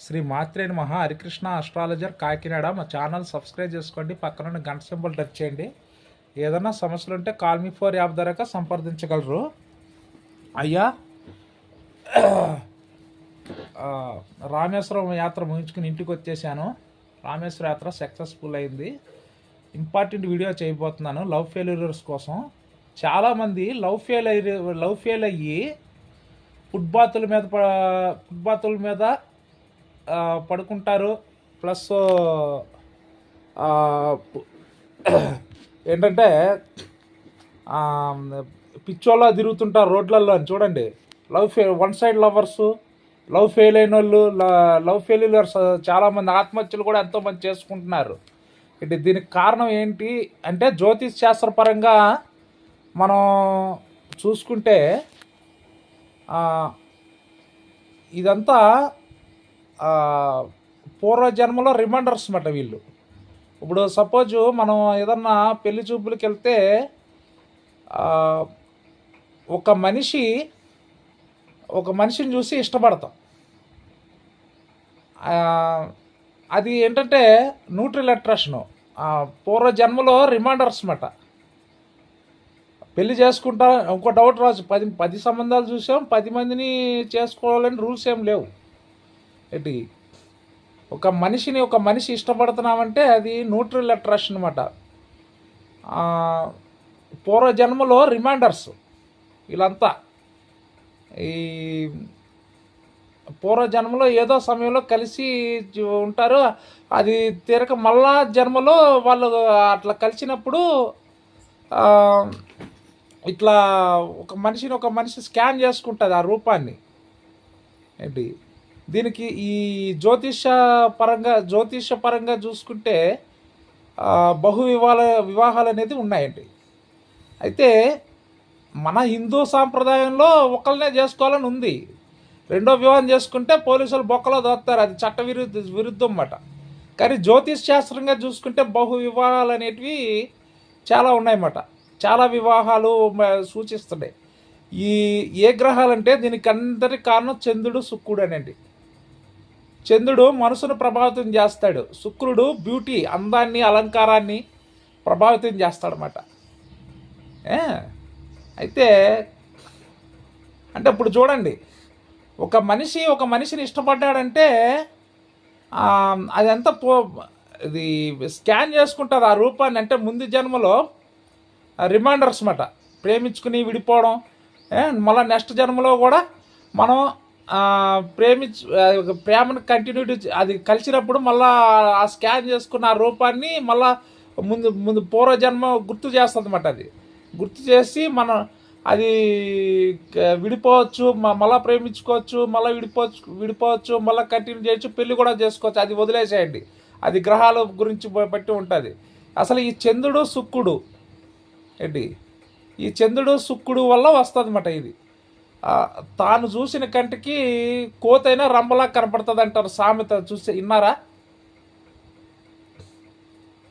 శ్రీ మాత్రేని మహా హరికృష్ణ అస్ట్రాలజర్ కాకినాడ మా channel subscribe చేసుకోండి. పక్కన గంట సింబల్ టచ్ చేయండి. ఏదైనా సమస్యలు ఉంటే కాల్ మీ ఫోర్ యాప్ ద్వారా సంప్రదించగలరు. అయ్యా. రామేశ్వరం యాత్ర ముగించుకుని ఇంటికి వచ్చేసాను. రామేశ్వర యాత్ర సక్సెస్ఫుల్ అయింది. ఇంపార్టెంట్ వీడియో చేయబోతున్నాను. లవ్ ఫెయిల్యూర్స్ కోసం. చాలామంది లవ్ ఫెయిల్ అయ్యి లవ్ ఫెయిల్ అయ్యి ఫుట్బాతుల మీద ఫుట్బాతుల మీద పడుకుంటారు. ప్లస్ ఏంటంటే పిచ్చోళ్ళ తిరుగుతుంటారు రోడ్లలో అని చూడండి. Love fail one side lovers love fail అయిన వాళ్ళు లవ్ ఫెయిల్యూర్స్ చాలామంది ఆత్మహత్యలు కూడా ఎంతోమంది చేసుకుంటున్నారు. ఇటు దీనికి కారణం ఏంటి అంటే జ్యోతిష్ శాస్త్రపరంగా మనం చూసుకుంటే ఇదంతా పూర్వజన్మలో రిమైండర్స్ మాట వీళ్ళు. ఇప్పుడు సపోజ్ మనం ఏదన్నా పెళ్ళి చూపులకి వెళ్తే ఒక మనిషి ఒక మనిషిని చూసి ఇష్టపడతాం. అది ఏంటంటే న్యూట్రల్ అట్రాక్షను పూర్వజన్మలో రిమైండర్స్ అన్నమాట. పెళ్ళి చేసుకుంటా ఇంకో డౌట్ రాజు పది పది సంబంధాలు చూసాం పది మందిని చేసుకోవాలని రూల్స్ ఏం లేవు. ఏంటి? ఒక మనిషిని ఒక మనిషి ఇష్టపడుతున్నామంటే అది న్యూట్రల్ అట్రాక్షన్ అనమాట పూర్వజన్మలో రిమైండర్స్ వీళ్ళంతా. ఈ పూర్వజన్మలో ఏదో సమయంలో కలిసి ఉంటారు. అది తీరక మళ్ళా జన్మలో వాళ్ళు అట్లా కలిసినప్పుడు ఇట్లా ఒక మనిషిని ఒక మనిషి స్కాన్ చేసుకుంటుంది ఆ రూపాన్ని. ఏంటి? దీనికి ఈ జ్యోతిష పరంగా జ్యోతిష పరంగా చూసుకుంటే బహు వివాహ వివాహాలు అనేది ఉన్నాయండి. అయితే మన హిందూ సాంప్రదాయంలో ఒకళ్ళనే చేసుకోవాలని ఉంది. రెండో వివాహం చేసుకుంటే పోలీసులు బొక్కలో దోస్తారు. అది చట్ట విరుద్ధ విరుద్ధం అన్నమాట. కానీ జ్యోతిష్ శాస్త్రంగా చూసుకుంటే బహు వివాహాలు అనేటివి చాలా ఉన్నాయన్నమాట. చాలా వివాహాలు సూచిస్తున్నాయి. ఈ ఏ గ్రహాలంటే దీనికి అందరి కారణం చంద్రుడు శుక్రుడు అనండి. చంద్రుడు మనసును ప్రభావితం చేస్తాడు. శుక్రుడు బ్యూటీ అందాన్ని అలంకారాన్ని ప్రభావితం చేస్తాడనమాట అయితే అంటే ఇప్పుడు చూడండి. ఒక మనిషి ఒక మనిషిని ఇష్టపడ్డాడంటే అదంతా పో ఇది స్కాన్ చేసుకుంటారు ఆ రూపాన్ని. అంటే ముందు జన్మలో రిమైండర్స్ అన్నమాట. ప్రేమించుకుని విడిపోవడం మళ్ళీ నెక్స్ట్ జన్మలో కూడా మనం ప్రేమించు ప్రేమను కంటిన్యూటీ అది కలిసినప్పుడు మళ్ళా ఆ స్కాన్ చేసుకున్న ఆ రూపాన్ని మళ్ళా ముందు ముందు పూర్వజన్మ గుర్తు చేస్తుందన్నమాట అది. గుర్తు చేసి మనం అది విడిపోవచ్చు మ- ప్రేమించుకోవచ్చు మళ్ళీ విడిపోవచ్చు విడిపోవచ్చు మళ్ళీ కంటిన్యూ చేయొచ్చు పెళ్ళి కూడా చేసుకోవచ్చు అది వదిలేసేయండి. అది గ్రహాల గురించి బట్టి ఉంటుంది. అసలు ఈ చంద్రుడు శుక్రుడు ఏంటి? ఈ చంద్రుడు శుక్రుడు వల్ల వస్తుంది అన్నమాట ఇది. తాను చూసిన కంటికి కోతైనా రంబలా కనపడుతుంది అంటారు సామెత చూస్తే విన్నారా?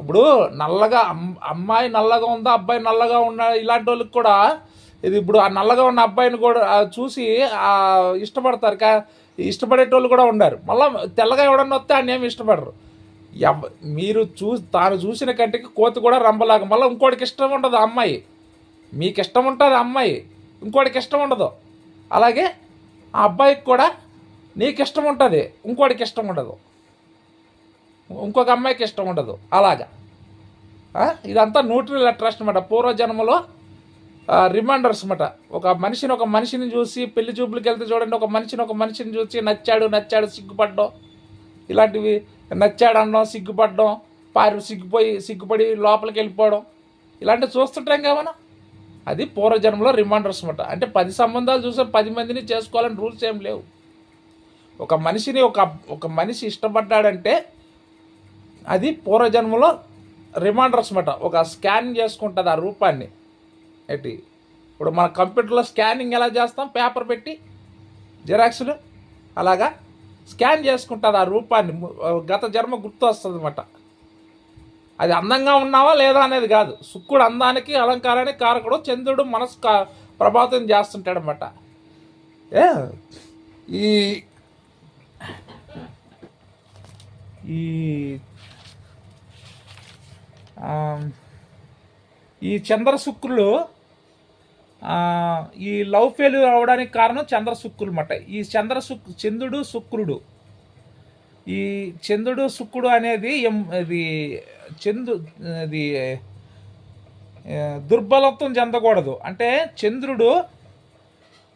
ఇప్పుడు నల్లగా అమ్- అమ్మాయి నల్లగా ఉందా అబ్బాయి నల్లగా ఉన్న ఇలాంటి వాళ్ళకి కూడా ఇది ఇప్పుడు ఆ నల్లగా ఉన్న అబ్బాయిని కూడా చూసి ఇష్టపడతారు. కా ఇష్టపడేటోళ్ళు కూడా ఉన్నారు. మళ్ళీ తెల్లగా ఎవడన్నా వస్తే ఆయన ఏమి ఇష్టపడరు. ఎవ మీరు చూ తాను చూసిన కంటికి కోతి కూడా రంబలాగా మళ్ళీ ఇంకోటికి ఇష్టం ఉండదు ఆ అమ్మాయి. మీకు ఇష్టం ఉంటుంది అమ్మాయి ఇంకోటికి ఇష్టం ఉండదు. అలాగే ఆ అబ్బాయికి కూడా నీకు ఇష్టం ఉంటుంది ఇంకోటికి ఇష్టం ఉండదు ఇంకొక అమ్మాయికి ఇష్టం ఉండదు అలాగా ఇదంతా న్యూట్రల్ అట్రాక్షన్ అనమాట పూర్వజన్మలో రిమైండర్స్ అనమాట ఒక మనిషిని ఒక మనిషిని చూసి పెళ్ళి చూపులకి వెళ్తే చూడండి ఒక మనిషిని ఒక మనిషిని చూసి నచ్చాడు నచ్చాడు సిగ్గుపడ్డం. ఇలాంటివి నచ్చాడు అనడం సిగ్గుపడ్డం పారి సిగ్గుపోయి సిగ్గుపడి లోపలికి వెళ్ళిపోవడం. ఇలాంటివి చూస్తుంటాం కదా మనం. అది పూర్వజన్మలో రిమైండర్స్ అనమాట అంటే పది సంబంధాలు చూసే పది మందిని చేసుకోవాలని రూల్స్ ఏం లేవు. ఒక మనిషిని ఒక ఒక మనిషి ఇష్టపడ్డాడంటే అది పూర్వజన్మలో రిమైండర్స్ అనమాట ఒక స్కాన్ చేసుకుంటుంది ఆ రూపాన్ని. ఎట్టి ఇప్పుడు మన కంప్యూటర్లో స్కానింగ్ ఎలా చేస్తాం? పేపర్ పెట్టి జిరాక్స్లు అలాగా స్కాన్ చేసుకుంటుంది ఆ రూపాన్ని. గత జన్మ గుర్తు వస్తుంది అనమాట అది అందంగా ఉన్నావా లేదా అనేది కాదు. శుక్రుడు అందానికి అలంకారానికి కారకుడు చంద్రుడు మనసు కా ప్రభావితం చేస్తుంటాడు అనమాట ఈ ఈ ఈ చంద్ర శుక్రులు ఈ లవ్ ఫెయిల్యూర్ అవడానికి కారణం చంద్ర శుక్రులు అన్నమాట ఈ చంద్ర శుక్ చంద్రుడు శుక్రుడు. ఈ చంద్రుడు శుక్రుడు అనేది ఎం- ఇది చంద్రు అది దుర్బలత్వం చెందకూడదు. అంటే చంద్రుడు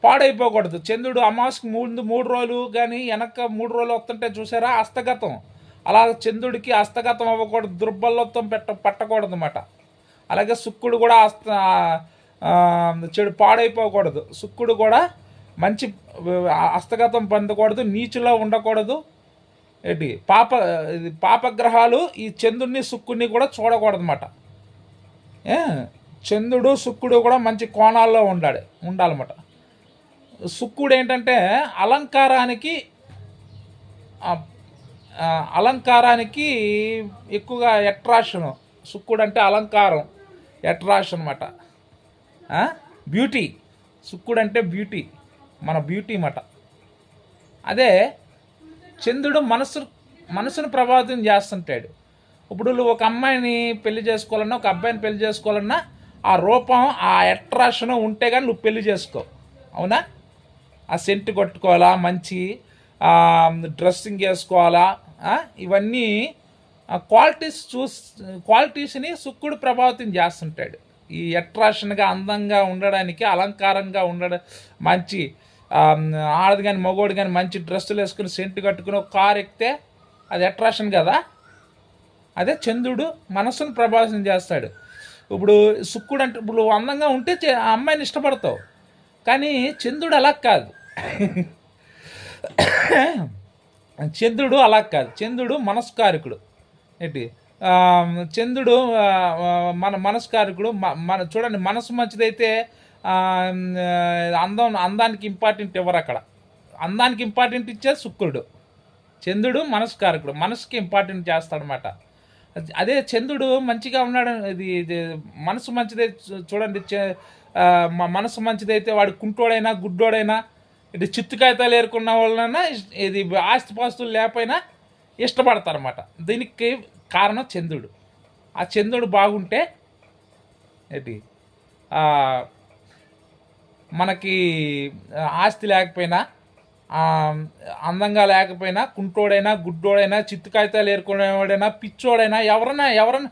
పాడైపోకూడదు. చంద్రుడు అమాస్కి ముందు మూడు రోజులు కానీ వెనక మూడు రోజులు వస్తుంటే చూసారా? హస్తగతం అలా చంద్రుడికి హస్తగతం అవ్వకూడదు. దుర్బలత్వం పెట్ట పట్టకూడదు అన్నమాట అలాగే శుక్రుడు కూడా హస్త చెడు పాడైపోకూడదు. శుక్రుడు కూడా మంచి అస్తగతం హస్తగతం పొందకూడదు. నీచులో ఉండకూడదు. ఏంటి పాప ఇది పాపగ్రహాలు ఈ చంద్రుడిని శుక్రుడిని కూడా చూడకూడదన్నమాట. చంద్రుడు శుక్రుడు కూడా మంచి కోణాల్లో ఉండాలి ఉండాలన్నమాట. శుక్రుడు ఏంటంటే అలంకారానికి అలంకారానికి ఎక్కువగా అట్రాక్షన్ శుక్రుడు అంటే అలంకారం అట్రాక్షన్ అనమాట బ్యూటీ శుక్రుడు అంటే బ్యూటీ మన బ్యూటీ అన్నమాట. అదే చంద్రుడు మనసు మనసును ప్రభావితం చేస్తుంటాడు. ఇప్పుడు నువ్వు ఒక అమ్మాయిని పెళ్ళి చేసుకోవాలన్నా ఒక అబ్బాయిని పెళ్ళి చేసుకోవాలన్నా ఆ రూపం ఆ అట్రాక్షన్ ఉంటే కానీ నువ్వు పెళ్ళి చేసుకో. అవునా? ఆ సెంట్ కొట్టుకోవాలా మంచి డ్రెస్సింగ్ వేసుకోవాలా ఇవన్నీ క్వాలిటీస్ చూస్ క్వాలిటీస్ని శుక్రుడు ప్రభావితం చేస్తుంటాడు. ఈ అట్రాక్షన్గా అందంగా ఉండడానికి అలంకారంగా ఉండడం మంచి ఆడది కానీ మగోడు కానీ మంచి డ్రెస్సులు వేసుకుని సెంట్ కట్టుకుని ఒక కారు ఎక్కితే అది అట్రాక్షన్ కదా? అదే చంద్రుడు మనస్సును ప్రభావితం చేస్తాడు. ఇప్పుడు శుక్రుడు అంటే ఇప్పుడు అందంగా ఉంటే ఆ అమ్మాయిని ఇష్టపడతావు. కానీ చంద్రుడు అలా కాదు. చంద్రుడు అలా కాదు. చంద్రుడు మనస్కారకుడు. ఏంటి? చంద్రుడు మన మనస్కారకుడు మన చూడండి మనసు మంచిదైతే అందం అందానికి ఇంపార్టెంట్ ఇవ్వరు అక్కడ? అందానికి ఇంపార్టెంట్ ఇచ్చేది శుక్రుడు. చంద్రుడు మనస్కారకుడు. మనసుకి ఇంపార్టెంట్ చేస్తాడనమాట అదే చంద్రుడు మంచిగా ఉన్నాడు. ఇది ఇది మనసు మంచిదే చూ- చూడండి. మనసు మంచిదైతే వాడు కుంటోడైనా గుడ్డోడైనా ఇటు చిత్తు కాగితాలు ఏరుకున్న వాళ్ళైనా ఇది ఆస్తిపాస్తులు లేకపోయినా ఇష్టపడతారనమాట దీనికి కారణం చంద్రుడు. ఆ చంద్రుడు బాగుంటే ఏంటి? మనకి ఆస్తి లేకపోయినా అందంగా లేకపోయినా కుంటోడైనా గుడ్డోడైనా చిత్తు కాగితాలు ఏరుకునేవాడైనా పిచ్చోడైనా ఎవరైనా ఎవరైనా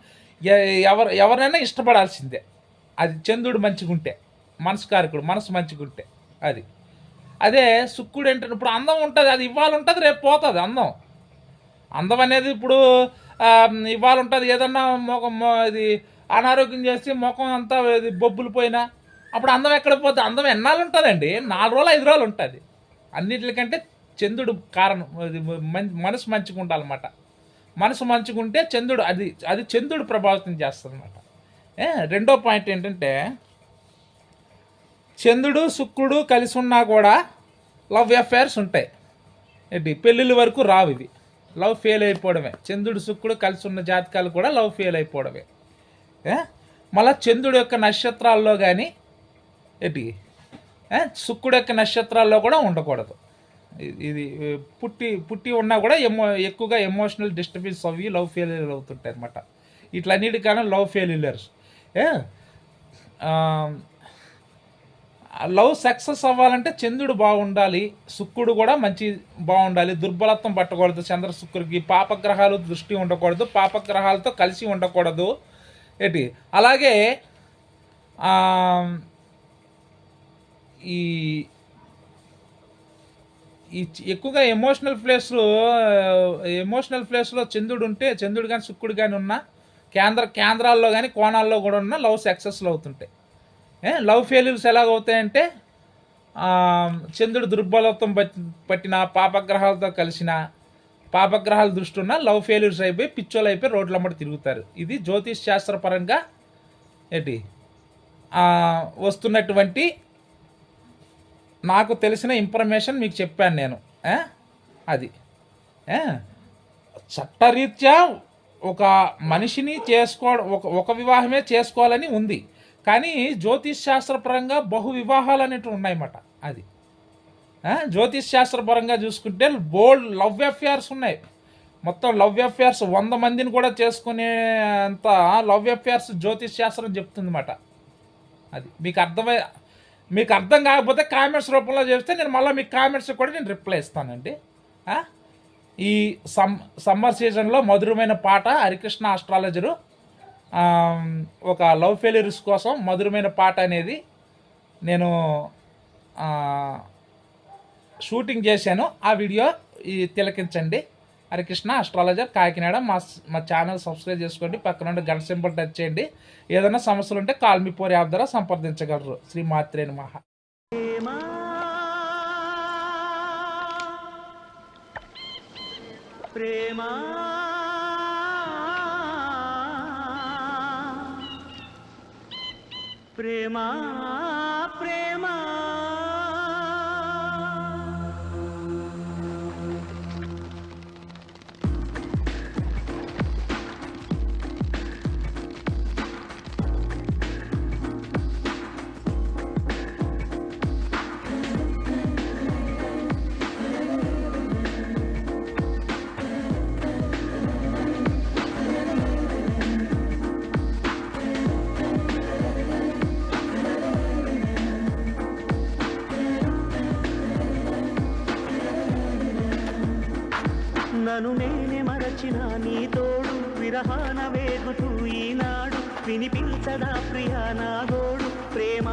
ఎవరు ఎవరినైనా ఇష్టపడాల్సిందే. అది చంద్రుడు మంచిగుంటే మనస్కారకుడు మనసు మంచిగుంటే అది. అదే శుక్రుడు ఏంటంటే ఇప్పుడు అందం ఉంటుంది అది ఇవాళ ఉంటుంది రేపు పోతుంది అందం. అందం అనేది ఇప్పుడు ఆ, ఇవాళ ఉంటుంది ఏదన్నా మొఖం ఇది అనారోగ్యం చేసి ముఖం అంతా బొబ్బులు పోయినా అప్పుడు అందం ఎక్కడ పోతే అందం ఎన్నాళ్ళు ఉంటుందండి? నాలుగు రోజులు ఐదు రోజులు ఉంటుంది. అన్నిటికంటే చంద్రుడు కారణం. అది మం- మనసు మంచిగా ఉండాలన్నమాట. మనసు మంచుకుంటే చంద్రుడు అది అది చంద్రుడు ప్రభావితం చేస్తుందన్నమాట. రెండో పాయింట్ ఏంటంటే చంద్రుడు శుక్రుడు కలిసి ఉన్నా కూడా లవ్ అఫైర్స్ ఉంటాయి. ఏంటి? పెళ్ళిళ్ళ వరకు రావు ఇవి. లవ్ ఫెయిల్ అయిపోవడమే. చంద్రుడు శుక్రుడు కలిసి ఉన్న జాతకాలు కూడా లవ్ ఫెయిల్ అయిపోవడమే. మళ్ళీ చంద్రుడు యొక్క నక్షత్రాల్లో కానీ ఏంటి ఏ? శుక్రుడు యొక్క నక్షత్రాల్లో కూడా ఉండకూడదు. ఇది- పుట్టి పుట్టి ఉన్నా కూడా ఎమో ఎక్కువగా ఎమోషనల్ డిస్టర్బెన్స్ అవి లవ్ ఫెయిల్యూర్ అవుతుంటాయి అనమాట ఇట్లన్నిటికన్నా లవ్ ఫెయిల్యూర్స్ లవ్ సక్సెస్ అవ్వాలంటే చంద్రుడు బాగుండాలి శుక్రుడు కూడా మంచి బాగుండాలి దుర్బలత్వం పట్టకూడదు చంద్ర శుక్రుడికి పాపగ్రహాలు దృష్టి ఉండకూడదు పాపగ్రహాలతో కలిసి ఉండకూడదు. ఏంటి అలాగే ఈ ఈ ఎక్కువగా ఎమోషనల్ ప్లేస్లో ఎమోషనల్ ప్లేస్లో చంద్రుడు ఉంటే చంద్రుడు కానీ శుక్రుడు కానీ ఉన్న కేంద్ర కేంద్రాల్లో కానీ కోణాల్లో కూడా ఉన్న లవ్ సక్సెస్లు అవుతుంటాయి. లవ్ ఫెయిల్యూర్స్ ఎలాగవుతాయంటే అవుతాయంటే చంద్రుడు దుర్బలత్వం పట్టి పట్టిన పాపగ్రహాలతో కలిసిన పాపగ్రహాల దృష్టి ఉన్న లవ్ ఫెయిల్యూర్స్ అయిపోయి పిచ్చోలు అయిపోయి రోడ్లమ్మడి తిరుగుతారు. ఇది జ్యోతిష్ శాస్త్రపరంగా ఏంటి? వస్తున్నటువంటి నాకు తెలిసిన ఇన్ఫర్మేషన్ మీకు చెప్పాను నేను. అది. చట్టరీత్యా ఒక మనిషిని చేసుకోవడం ఒక ఒక వివాహమే చేసుకోవాలని ఉంది. కానీ జ్యోతిష్ శాస్త్రపరంగా బహు వివాహాలు అనేటివి ఉన్నాయన్నమాట. అది. జ్యోతిష్ శాస్త్రపరంగా చూసుకుంటే బోల్డ్ లవ్ అఫేర్స్ ఉన్నాయి. మొత్తం లవ్ అఫేర్స్ వంద మందిని కూడా చేసుకునేంత లవ్ అఫేర్స్ జ్యోతిష్ శాస్త్రం చెప్తుందన్నమాట. అది. మీకు అర్థమై మీకు అర్థం కాకపోతే కామెంట్స్ రూపంలో చేస్తే నేను మళ్ళీ మీకు కామెంట్స్ కూడా నేను రిప్లై ఇస్తానండి. ఈ సమ్ సమ్మర్ సీజన్లో మధురమైన పాట హరికృష్ణ ఆస్ట్రాలజరు ఒక లవ్ ఫెయిల్యూర్స్ కోసం మధురమైన పాట అనేది నేను షూటింగ్ చేశాను. ఆ వీడియో ఈ తిలకించండి. హరికృష్ణ అస్ట్రాలజర్ కాకినాడ మా మా ఛానల్ సబ్స్క్రైబ్ చేసుకోండి. పక్కన ఉండే గంట సింబల్ టచ్ చేయండి. ఏదైనా సమస్యలు ఉంటే కాల్ పోర్ యాప్ ద్వారా సంప్రదించగలరు. శ్రీ మాత్రేని మహా ప్రేమ ప్రేమ. ప్రేమ. నన్ను నేనే మరచిన నీ తోడు. విరహాన వేగుతూ ఈనాడు వినిపించదా ప్రియా నా గోడు. ప్రేమ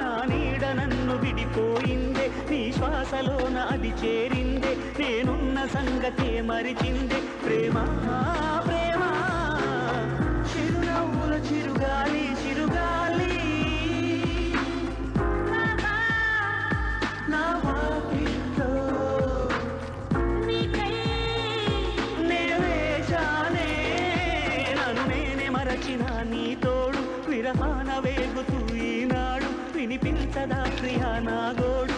నా నీడ నన్ను విడిపోయిందే నీ శ్వాసలో నాది చేరిందే నేనున్న సంగతే మరిచిందే. ప్రేమ ప్రేమ చిరునవ్వుల చిరుగాలి నేనే నీ తోడు విరహాన వేగుతూ ఈనాడు వినిపించదా ప్రియా నా గోడు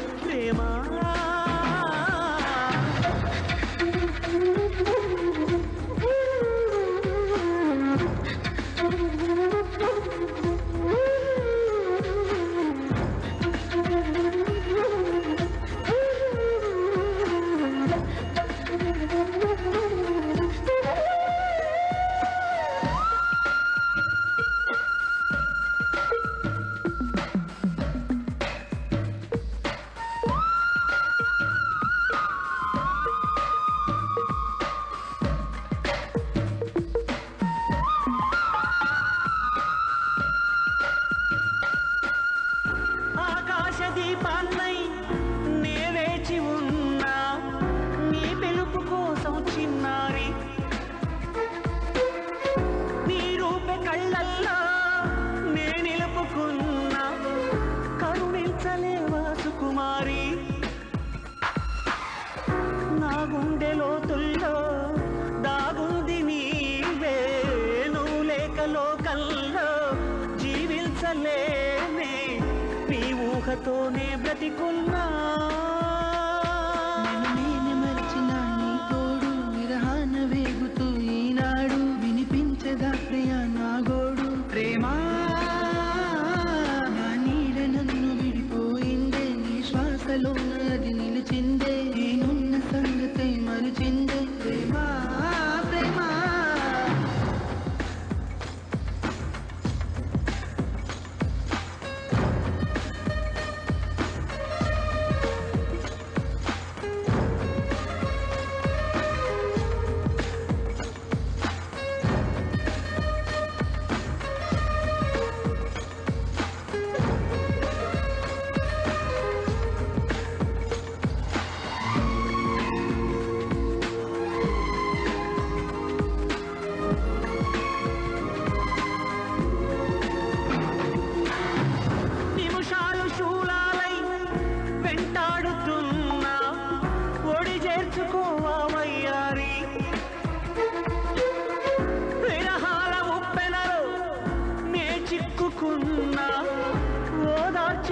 ఊహతోనే బ్రతికున్నా.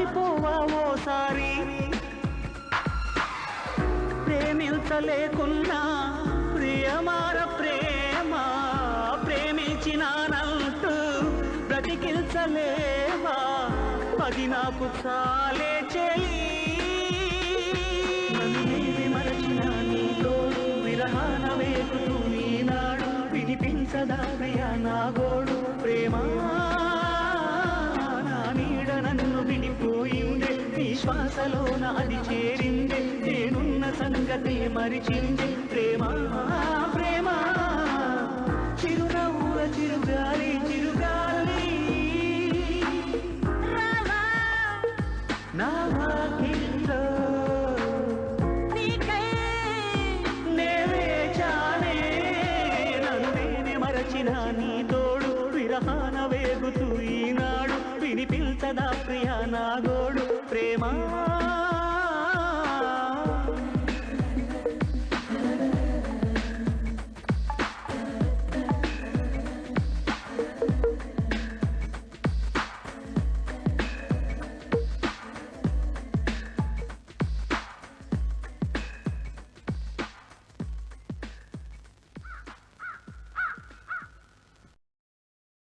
మారిపోవా ఓసారి. ప్రేమించలేకున్నా ప్రియమార ప్రేమ ప్రేమించినానంటూ బ్రతికించలేవా అది నాకు చాలే చెయ్యి మరచిన నీతో విరహాన వేకుతూ ఈనాడు వినిపించదానయా నా గోడు? శ్వాసలోన అది చేరింది. నేనున్న సంగతి మరిచింది. ప్రేమ ప్రేమ. చిరునవ్వుల చిరుగాలి చిరుగాలి. నా వాకిట్లో నేనే చానే నన్ను నేనే మరచిన నీ प्रेमा